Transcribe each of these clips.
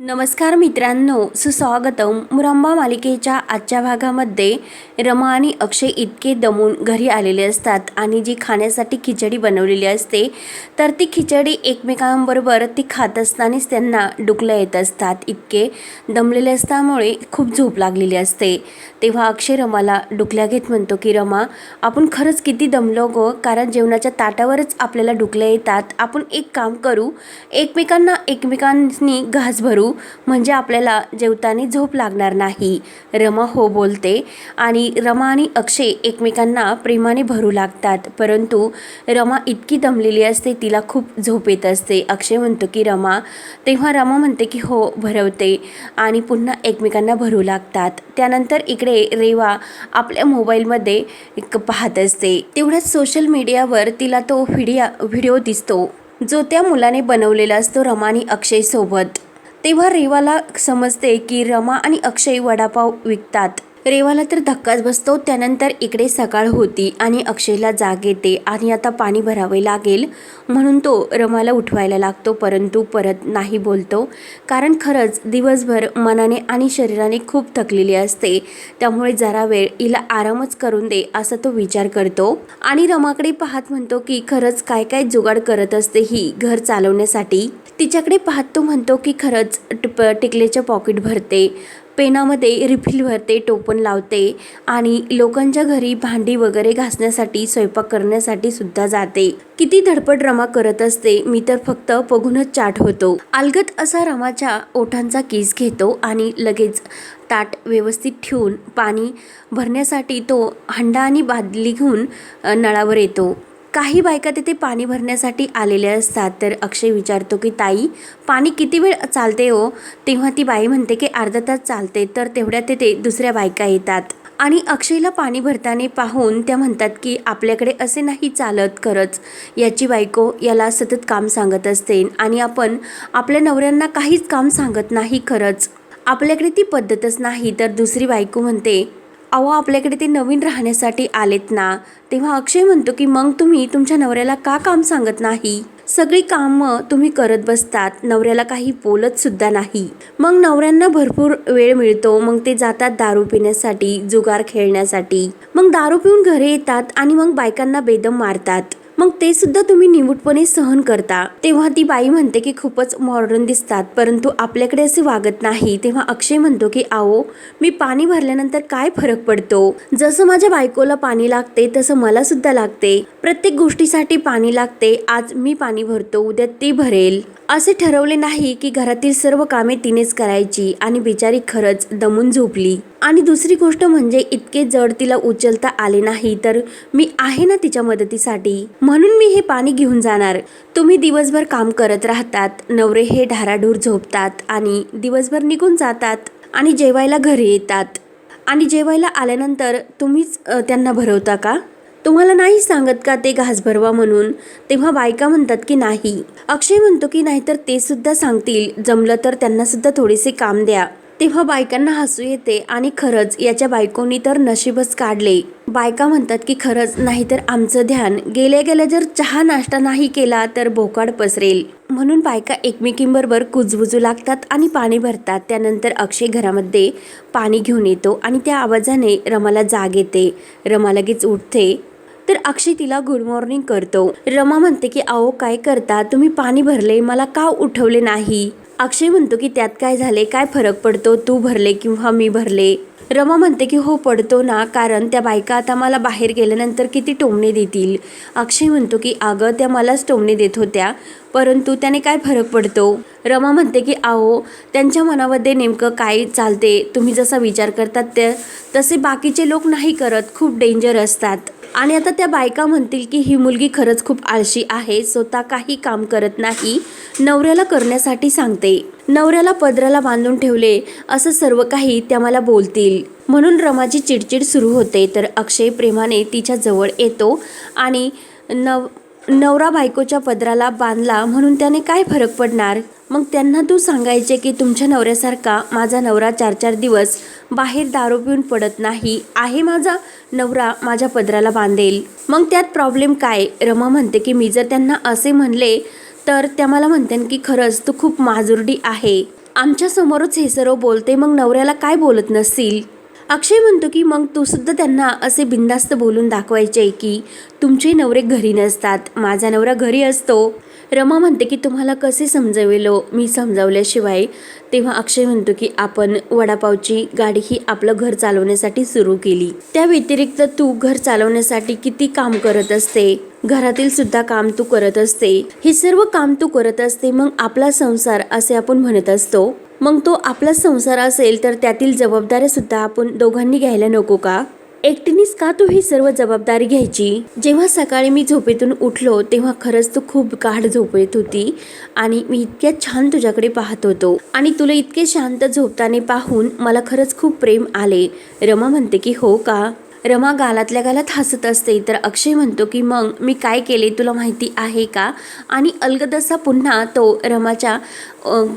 नमस्कार मित्रांनो सुस्वागतम. मुरंबा मालिकेच्या आजच्या भागामध्ये रमा आणि अक्षय इतके दमून घरी आलेले असतात आणि जी खाण्यासाठी खिचडी बनवलेली असते तर ती खिचडी एकमेकांबरोबर ती खात असतानाच त्यांना डुकलं येत असतात. इतके दमलेले असल्यामुळे खूप झोप लागलेली असते. तेव्हा अक्षय रमाला डुकल्या घेत म्हणतो की रमा आपण खरंच किती दमलो गो कारण जेवणाच्या ताटावरच आपल्याला डुकल्या येतात. आपण एक काम करू एकमेकांना एकमेकांनी घास भरू म्हणजे आपल्याला जेवताना झोप लागणार नाही. रमा हो बोलते. आणि रमा आणि अक्षय एकमेकांना प्रेमाने भरू लागतात. परंतु रमा इतकी दमलेली असते तिला खूप झोप येत असते. अक्षय म्हणतो की रमा तेव्हा रमा म्हणते की हो भरवते. आणि पुन्हा एकमेकांना भरू लागतात. त्यानंतर इकडे रेवा आपल्या मोबाईलमध्ये पाहत असते. तेवढ्याच सोशल मीडियावर तिला तो व्हिडिया व्हिडिओ दिसतो. जो त्या मुलाने बनवलेला असतो रमा आणि अक्षयसोबत तेव्हा रेवाला समजते की रमा आणि अक्षय वडापाव विकतात. रेवाला तर धक्काच बसतो. त्यानंतर इकडे सकाळ होती आणि अक्षयला जाग येते आणि आता पाणी भरावे लागेल म्हणून तो रमाला उठवायला लागतो. परंतु परत नाही बोलतो. कारण खरंच दिवसभर मनाने आणि शरीराने खूप थकलेली असते. त्यामुळे जरा वेळ हिला आरामच करून दे असा तो विचार करतो. आणि रमाकडे पाहत म्हणतो की खरंच काय काय जुगाड करत असते ही घर चालवण्यासाठी. तिच्याकडे पाहत तो म्हणतो की खरंच टिप टिकलेचं पॉकेट भरते. पेनामध्ये रिफिल भरते टोपण लावते आणि लोकांच्या घरी भांडी वगैरे घासण्यासाठी स्वयंपाक करण्यासाठी सुद्धा जाते. किती धडपड रमा करत असते मी तर फक्त बघूनच चाट होतो. अलगत असा रमाच्या ओठांचा किस घेतो आणि लगेच ताट व्यवस्थित ठेवून पाणी भरण्यासाठी तो हंडा आणि बादली घेऊन नळावर येतो. काही बायका तिथे पाणी भरण्यासाठी आलेल्या असतात. तर अक्षय विचारतो की ताई पाणी किती वेळ चालते हो? तेव्हा ती बाई म्हणते की अर्धा तास चालते. तर तेवढ्या तिथे दुसऱ्या बायका येतात. आणि अक्षयला पाणी भरताना पाहून त्या म्हणतात की आपल्याकडे असे नाही चालत खरंच. याची बायको याला सतत काम सांगत असते आणि आपण आपल्या नवऱ्यांना काहीच काम सांगत नाही खरंच. आपल्याकडे ती पद्धतच नाही. तर दुसरी बायको म्हणते अहो आपल्याकडे ते नवीन राहण्यासाठी आलेत ना. तेव्हा अक्षय म्हणतो की मग तुम्ही तुमच्या नवऱ्याला का काम सांगत नाही? सगळी कामं तुम्ही करत बसतात. नवऱ्याला काही बोलत सुद्धा नाही. मग नवऱ्यांना भरपूर वेळ मिळतो. मग ते जातात दारू पिण्यासाठी जुगार खेळण्यासाठी. मग दारू पिऊन घरी येतात आणि मग बायकांना बेदम मारतात. मग ते सुद्धा तुम्ही निवूटपणे सहन करता. तेव्हा ती बाई म्हणते की खूपच मॉडर्न दिसतात परंतु आपल्याकडे असे वागत नाही. तेव्हा अक्षय म्हणतो की आओ मी पाणी भरल्यानंतर काय फरक पडतो? जसं माझ्या बायकोला पाणी लागते तसं मला सुद्धा लागते. प्रत्येक गोष्टीसाठी पाणी लागते आज मी पाणी भरतो उद्या ती भरेल. असे ठरवले नाही की घरातील सर्व कामे तिनेच करायची आणि बिचारी खरंच दमून झोपली. आणि दुसरी गोष्ट म्हणजे इतके जड तिला उचलता आले नाही तर मी आहे ना तिच्या मदतीसाठी? म्हणून मी हे पाणी घेऊन जाणार. तुम्ही दिवसभर काम करत राहतात नवरे हे ढाराढूर झोपतात आणि दिवसभर निघून जातात आणि जेवायला घरी येतात. आणि जेवायला आल्यानंतर तुम्हीच त्यांना भरवता का? तुम्हाला नाही सांगत का ते घास भरवा म्हणून? तेव्हा बायका म्हणतात की नाही. अक्षय म्हणतो की नाहीतर ते सुद्धा सांगतील. जमलं तर त्यांना सुद्धा थोडेसे काम द्या. तेव्हा बायकांना हसू येते आणि खरंच याच्या बायकोनी तर नशीबच काढले. बायका म्हणतात की खरंच नाहीतर आमचं ध्यान. गेल्या गेल्या जर चहा नाश्ता नाही केला तर बोकाड पसरेल. म्हणून बायका एकमेकींबरोबर कुजबुजू लागतात आणि पाणी भरतात. त्यानंतर अक्षय घरामध्ये पाणी घेऊन येतो आणि त्या आवाजाने रमाला जाग येते. रमा लगेच उठते. तर अक्षय तिला गुड मॉर्निंग करतो. रमा म्हणते की अहो काय करता? तुम्ही पाणी भरले मला का उठवले नाही? अक्षय म्हणतो की त्यात काय झाले? काय फरक पडतो? तू भरले किंवा मी भरले? रमा म्हणते की हो पडतो ना कारण त्या बायका आता मला बाहेर गेल्यानंतर किती टोमणे देतील. अक्षय म्हणतो की अगं त्या मलाच टोमणे देत होत्या परंतु त्याने काय फरक पडतो? रमा म्हणते की आहो त्यांच्या मनामध्ये नेमकं काय चालते? तुम्ही जसा विचार करतात ते तसे बाकीचे लोक नाही करत खूप डेंजर असतात. आणि आता त्या बायका म्हणतील की ही मुलगी खरंच खूप आळशी आहे स्वतः काही काम करत नाही नवऱ्याला करण्यासाठी सांगते. नवऱ्याला पदराला बांधून ठेवले असं सर्व काही त्या मला बोलतील. म्हणून रमाची चिडचिड सुरू होते तर अक्षय प्रेमाने तिच्या जवळ येतो आणि नव नवरा बायकोच्या पदराला बांधला म्हणून त्याने काय फरक पडणार? मग त्यांना तू सांगायचे की तुमच्या नवऱ्यासारखा माझा नवरा चार चार दिवस बाहेर दारू पिऊन पडत नाही आहे माझा नवरा माझ्या पदराला बांधेल. मग त्यात प्रॉब्लेम काय? रमा म्हणते की मी जर त्यांना असे म्हणले तर त्या मला म्हणते की खरंच तू खूप माजुरडी आहे. आमच्यासमोरच हे सर्व बोलते मग नवऱ्याला काय बोलत नसतील? अक्षय म्हणतो की मग तू सुद्धा त्यांना असे बिंदास्त बोलून दाखवायचे की तुमचे नवरे घरी नसतात माझा नवरा घरी असतो. रमा म्हणते की तुम्हाला कसे समजवेलो हो? मी समजावल्याशिवाय. तेव्हा अक्षय म्हणतो की आपण वडापावची गाडी ही आपलं घर चालवण्यासाठी सुरू केली. त्या व्यतिरिक्त तू घर चालवण्यासाठी किती काम करत असते? घरातील सुद्धा काम तू करत असते. हे सर्व काम तू करत असते मग आपला संसार असे आपण म्हणत असतो? मग तो आपला संसार असेल तर त्यातील जबाबदाऱ्या सुद्धा आपण दोघांनी घ्यायला नको का? एकटीनेच का तू ही सर्व जबाबदारी घ्यायची? जेव्हा सकाळी मी झोपेतून उठलो तेव्हा खरंच तू खूप गाढ झोपेत होती आणि मी इतक्या छान तुझ्याकडे पाहत होतो. आणि तुला इतके शांत झोपताना पाहून मला खरंच खूप प्रेम आले. रमा म्हणते की हो का? रमा गालातल्या गालात हसत असते. तर अक्षय म्हणतो की मग मी काय केले? तुला माहिती आहे का? आणि अलगदसा पुन्हा तो रमाच्या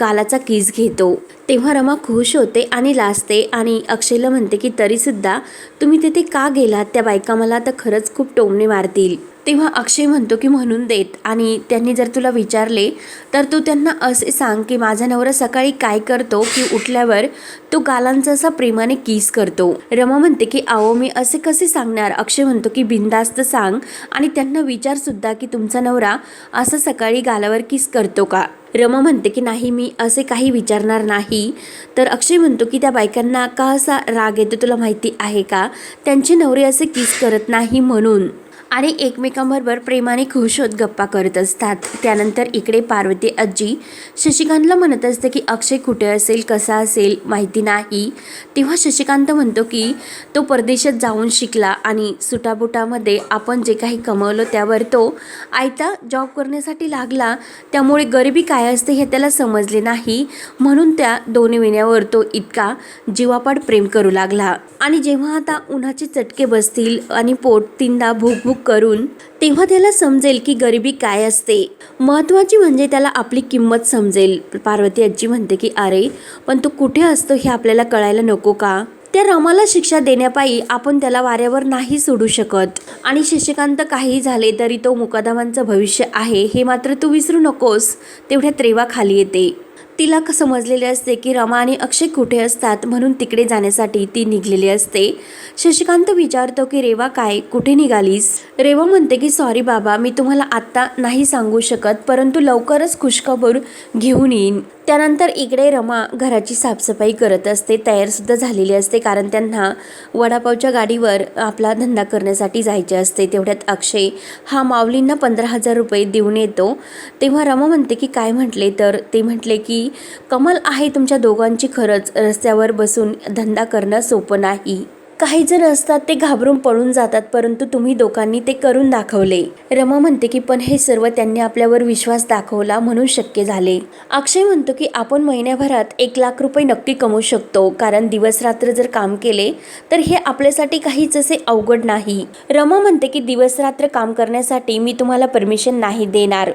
गालाचा किस घेतो. तेव्हा रमा खुश होते आणि लाजते आणि अक्षयला म्हणते की तरीसुद्धा तुम्ही तिथे का गेलात? त्या बायका मला तर खरंच खूप टोमणे मारतील. तेव्हा अक्षय म्हणतो की म्हणून देत. आणि त्यांनी जर तुला विचारले तर तू त्यांना असे सांग की माझा नवरा सकाळी काय करतो की उठल्यावर तो गालांचा असा प्रेमाने किस करतो. रमा म्हणते की अहो मी असे कसे सांगणार? अक्षय म्हणतो की बिंदास्त सांग. आणि त्यांना विचार सुद्धा की तुमचा नवरा असं सकाळी गालावर किस करतो का? रमा म्हणते की नाही मी असे काही विचारणार नाही. तर अक्षय म्हणतो की त्या बायकांना का असा राग येतो तुला माहिती आहे का? त्यांचे नवरे असे किस करत नाही म्हणून. आणि एकमेकांबरोबर प्रेमाने खुश होत गप्पा करत असतात. त्यानंतर इकडे पार्वती आजी शशिकांतला म्हणत असते की अक्षय कुठे असेल? कसा असेल? माहिती नाही. तेव्हा शशिकांत म्हणतो की तो परदेशात जाऊन शिकला आणि सुटाबुटामध्ये आपण जे काही कमवलं त्यावर तो आयता जॉब करण्यासाठी लागला. त्यामुळे गरिबी काय असते हे त्याला समजले नाही. म्हणून त्या दोन विण्यावर तो इतका जीवापाड प्रेम करू लागला. आणि जेव्हा आता उन्हाचे चटके बसतील आणि पोट तीनदा भूक भूक करून तेव्हा त्याला समजेल की गरिबी काय असते. महत्त्वाची म्हणजे त्याला आपली किंमत समजेल. पार्वती आजी म्हणते की अरे पण तो कुठे असतो हे आपल्याला कळायला नको का? त्या रमाला शिक्षा देण्यापायी आपण त्याला वाऱ्यावर नाही सोडू शकत. आणि शशिकांत काही झाले तरी तो मुकादमांचं भविष्य आहे हे मात्र तू विसरू नकोस. तेवढ्यात त्रेवा खाली येते. तिला समजलेले असते की रमा आणि अक्षय कुठे असतात म्हणून तिकडे जाण्यासाठी ती निघलेली असते. शशिकांत विचारतो की रेवा काय? कुठे निघालीस? रेवा म्हणते की सॉरी बाबा मी तुम्हाला आत्ता नाही सांगू शकत परंतु लवकरच खुशखबर घेऊन येईन. त्यानंतर इकडे रमा घराची साफसफाई करत असते. तयारसुद्धा झालेली असते कारण त्यांना वडापावच्या गाडीवर आपला धंदा करण्यासाठी जायचे असते. तेवढ्यात अक्षय हा माऊलींना पंधरा हजार रुपये देऊन येतो. तेव्हा रमा म्हणते की काय म्हटले? तर ते म्हटले की कमाल आहे तुमच्या दोघांची खरंच. रस्त्यावर बसून धंदा करणं सोपं नाही. काही जण असतात ते घाबरून पळून जातात परंतु तुम्ही दोघांनी ते करून दाखवले. रमा म्हणते की पण हे सर्व त्यांनी आपल्यावर विश्वास दाखवला म्हणून शक्य झाले. अक्षय म्हणतो की आपण महिन्याभरात एक लाख रुपये नक्की कमवू शकतो कारण दिवस रात्र जर काम केले तर हे आपल्यासाठी काहीच असे अवघड नाही. रमा म्हणते की दिवस रात्र काम करण्यासाठी मी तुम्हाला परमिशन नाही देणार.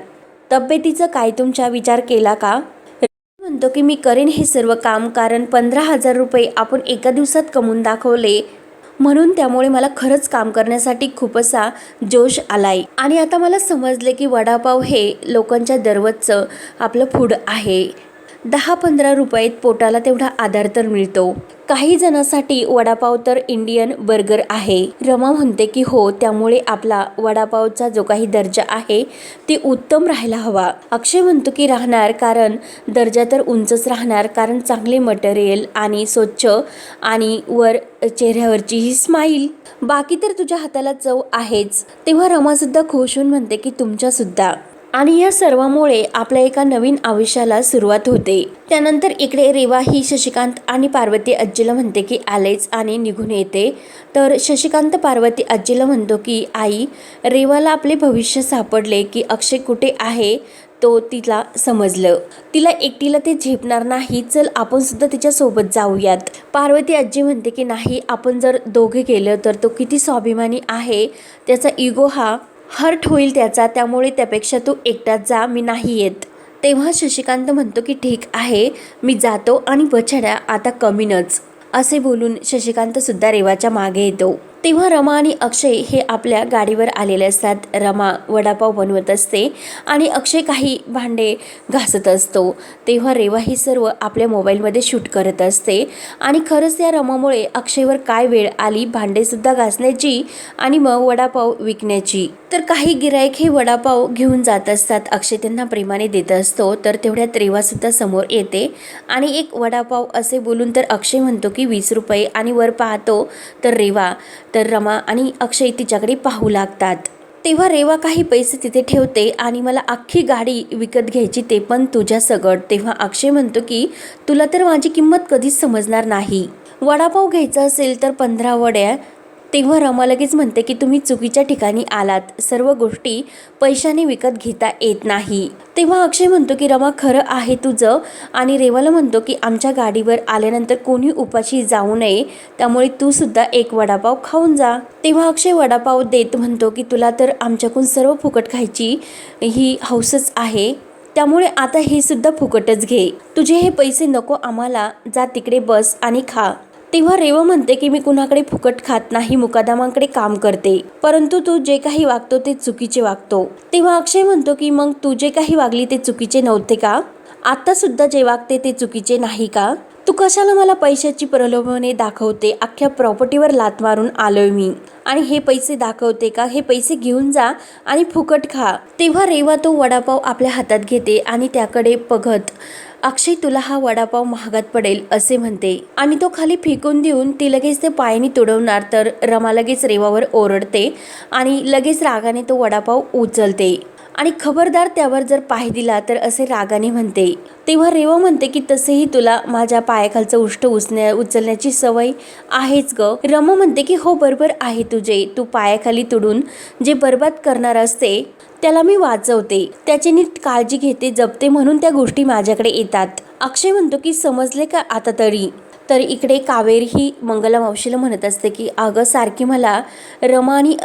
तब्येतीचं काय? तुमचा विचार केला का? म्हणतो की मी करेन हे सर्व काम कारण पंधरा हजार रुपये आपण एका दिवसात कमवून दाखवले. म्हणून त्यामुळे मला खरंच काम करण्यासाठी खूप असा जोश आलाय. आणि आता मला समजले की वडापाव हे लोकांच्या दररोजचं आपलं फूड आहे. दहा पंधरा रुपयात पोटाला तेवढा आधार तर मिळतो. काही जणांसाठी वडापाव तर इंडियन बर्गर आहे. रमा म्हणते की हो त्यामुळे आपला वडापावचा जो काही दर्जा आहे ते उत्तम राहायला हवा. अक्षय म्हणतो की राहणार कारण दर्जा तर उंचच राहणार कारण चांगले मटेरियल आणि स्वच्छ आणि वर चेहऱ्यावरची ही स्माईल बाकी तर तुझ्या हाताला चव आहेच. तेव्हा रमासुद्धा खुश होऊन म्हणते की तुमच्यासुद्धा. आणि या सर्वामुळे आपल्या एका नवीन आयुष्याला सुरुवात होते. त्यानंतर इकडे रेवा ही शशिकांत आणि पार्वती आजीला म्हणते की आलेच आणि निघून येते. तर शशिकांत पार्वती आजीला म्हणतो की आई रेवाला आपले भविष्य सापडले की अक्षय कुठे आहे तो तिला समजलं. तिला एकटीला ते झेपणार नाही चल आपण सुद्धा तिच्यासोबत जाऊयात. पार्वती आजी म्हणते की नाही आपण जर दोघे गेलं तर तो किती स्वाभिमानी आहे त्याचा इगो हा हर्ट होईल त्याचा त्यामुळे त्यापेक्षा तू एकटाच जा मी नाही येत. तेव्हा शशिकांत म्हणतो की ठीक आहे मी जातो आणि बछड्या आता कमीनच. असे बोलून शशिकांतसुद्धा रेवाच्या मागे येतो. तेव्हा रमा आणि अक्षय हे आपल्या गाडीवर आलेले असतात. रमा वडापाव बनवत असते आणि अक्षय काही भांडे घासत असतो. तेव्हा रेवा ही सर्व आपल्या मोबाईलमध्ये शूट करत असते आणि खरंच या रमामुळे अक्षयवर काय वेळ आली भांडेसुद्धा घासण्याची आणि मग वडापाव विकण्याची. तर काही गिरायक हे वडापाव घेऊन जात असतात. अक्षय त्यांना प्रेमाने देत असतो. तर तेवढ्यात रेवासुद्धा समोर येते. आणि एक वडापाव असे बोलून तर अक्षय म्हणतो की वीस रुपये आणि वर पाहतो तर रेवा तर रमा आणि अक्षय तिच्याकडे पाहू लागतात. तेव्हा रेवा काही पैसे तिथे ठेवते आणि मला अख्खी गाडी विकत घ्यायची ते पण तुझ्या सगट तेव्हा अक्षय म्हणतो की तुला तर माझी किंमत कधीच समजणार नाही. वडापाव घ्यायचा असेल तर पंधरा वड्या तेव्हा रमा लगेच म्हणते की तुम्ही चुकीच्या ठिकाणी आलात. सर्व गोष्टी पैशाने विकत घेता येत नाही. तेव्हा अक्षय म्हणतो की रमा खरं आहे तुझं. आणि रेवाला म्हणतो की आमच्या गाडीवर आल्यानंतर कोणी उपाशी जाऊ नये. त्यामुळे तू सुद्धा एक वडापाव खाऊन जा. तेव्हा अक्षय वडापाव देत म्हणतो की तुला तर आमच्याकडून सर्व फुकट खायची ही हौसच आहे. त्यामुळे आता हे सुद्धा फुकटच घे. तुझे हे पैसे नको आम्हाला. जा तिकडे बस आणि खा. तेव्हा रेवा म्हणते की मी कुणाकडे फुकट खात नाही मुकादामांकडे काम करते. परंतु तू जे काही वागतो ते चुकीचे वागतो. तेव्हा अक्षय म्हणतो की मग तू जे काही वागली ते चुकीचे नव्हते का? आत्तासुद्धा जे वागते ते चुकीचे नाही का? तू कशाला मला पैशाची प्रलोभने दाखवते? अख्ख्या प्रॉपर्टीवर लात मारून आलोय मी. आणि हे पैसे दाखवते का? हे पैसे घेऊन जा आणि फुकट खा. तेव्हा रेवा तो वडापाव आपल्या हातात घेते आणि त्याकडे बघत अक्षय तुला हा वडापाव महागात पडेल असे म्हणते. आणि तो खाली फेकून देऊन ती लगेच ते पायाने तुडवणार तर रमा लगेच रेवावर ओरडते आणि लगेच रागाने तो वडापाव उचलते. आणि खबरदार त्यावर जर पाय दिला तर असे रागाने म्हणते. तेव्हा रेवा म्हणते की तसेही तुला माझ्या पायाखालचं उष्ट उचण्या उचलण्याची सवय आहेच ग. रम म्हणते की हो बरोबर आहे तुझे. तू पायाखाली तुडून जे बरबाद करणार असते त्याला मी वाचवते. त्याची नीट काळजी घेते जपते म्हणून त्या गोष्टी माझ्याकडे येतात. अक्षय म्हणतो की समजले का आता तरी? तर इकडे कावेरी ही मंगला मावशीला म्हणत असते की अगं सारखी मला रमा आणि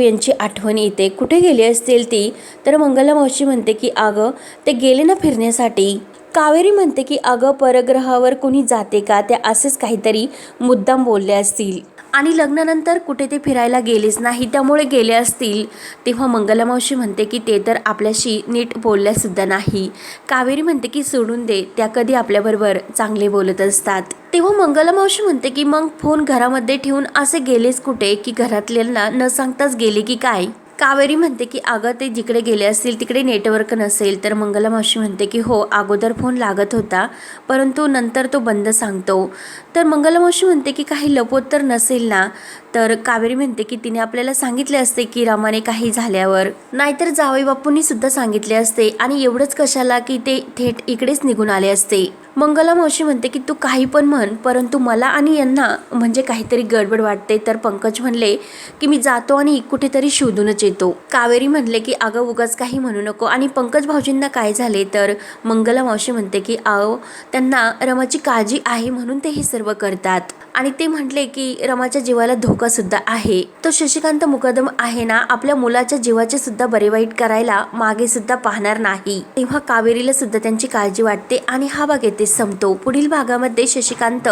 यांची आठवण येते. कुठे गेली असतील ती? तर मंगला मावशी म्हणते की अगं ते गेले ना फिरण्यासाठी? कावेरी म्हणते की अगं परग्रहावर कोणी जाते का? त्या असेच काहीतरी मुद्दाम बोलले असतील. आणि लग्नानंतर कुठे ते फिरायला गेलेच नाही. त्यामुळे गेले असतील तेव्हा मंगलमावशी म्हणते की ते तर आपल्याशी नीट बोलल्यासुद्धा नाही. कावेरी म्हणते की सोडून दे त्या कधी आपल्याबरोबर चांगले बोलत असतात. तेव्हा मंगलमावशी म्हणते की मग फोन घरामध्ये ठेवून असे गेलेच कुठे की घरातल्यांना न सांगताच गेले की काय? कावेरी म्हणते की अगं ते जिकडे गेले असतील तिकडे नेटवर्क नसेल. तर मंगला मावशी म्हणते की हो अगोदर फोन लागत होता परंतु नंतर तो बंद सांगतो. तर मंगलमावशी म्हणते की काही लपोत तर नसेल ना? तर कावेरी म्हणते की तिने आपल्याला सांगितले असते की रामाने काही झाल्यावर. नाहीतर जावई बापूंनी सुद्धा सांगितले असते आणि एवढंच कशाला की ते थेट इकडेच निघून आले असते. मंगला मावशी म्हणते की तू काही पण म्हण परंतु मला आणि यांना म्हणजे काहीतरी गडबड वाटते. तर पंकज म्हणले की मी जातो आणि कुठेतरी शोधूनच येतो. कावेरी म्हणले की अगं उगाच काही म्हणू नको आणि पंकज भाऊजींना काय झाले? तर मंगला मावशी म्हणते की अहो त्यांना रमाची काळजी आहे म्हणून ते हे सर्व करतात. आणि ते म्हटले की रमाच्या जीवाला धोका सुद्धा आहे. तो शशिकांत मुकदम आहे ना आपल्या मुलाच्या जीवाचे सुद्धा बरे वाईट करायला मागे सुद्धा पाहणार नाही. तेव्हा कावेरीला सुद्धा त्यांची काळजी वाटते आणि हा भाग येथे संपतो. पुढील भागामध्ये शशिकांत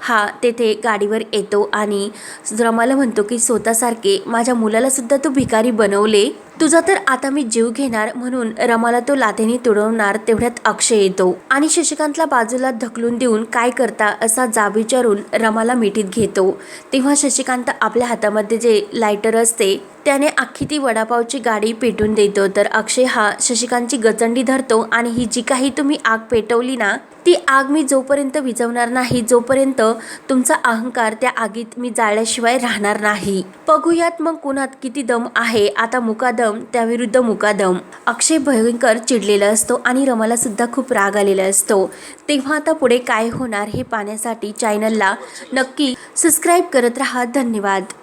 हा तेथे गाडीवर येतो आणि रमाला म्हणतो की स्वतःसारखे माझ्या मुलाला सुद्धा तू भिकारी बनवले. तुझा तर आता मी जीव घेणार म्हणून रमाला तो लाथेने तुडवणार तेवढ्यात अक्षय येतो. आणि शशिकांतला बाजूला ढकलून देऊन काय करता असा जाब विचारून रमाला मिठीत घेतो. तेव्हा शशिकांत आपल्या हातामध्ये जे लायटर असते त्याने अख्खी ती वडापावची गाडी पेटून देतो. तर अक्षय हा शशिकांतची गचंडी धरतो आणि ही जी काही तुम्ही आग पेटवली ना ती आग मी जोपर्यंत विझवणार नाही जोपर्यंत तुमचा अहंकार त्या आगीत मी जाळल्याशिवाय राहणार नाही. बघूयात मग कुणात किती दम आहे. आता मुकादम त्याविरुद्ध मुकादम. अक्षय भयंकर चिडलेला असतो आणि रमाला सुद्धा खूप राग आलेला असतो. तेव्हा आता पुढे काय होणार हे पाहण्यासाठी चॅनलला नक्की सबस्क्राईब करत राहा. धन्यवाद.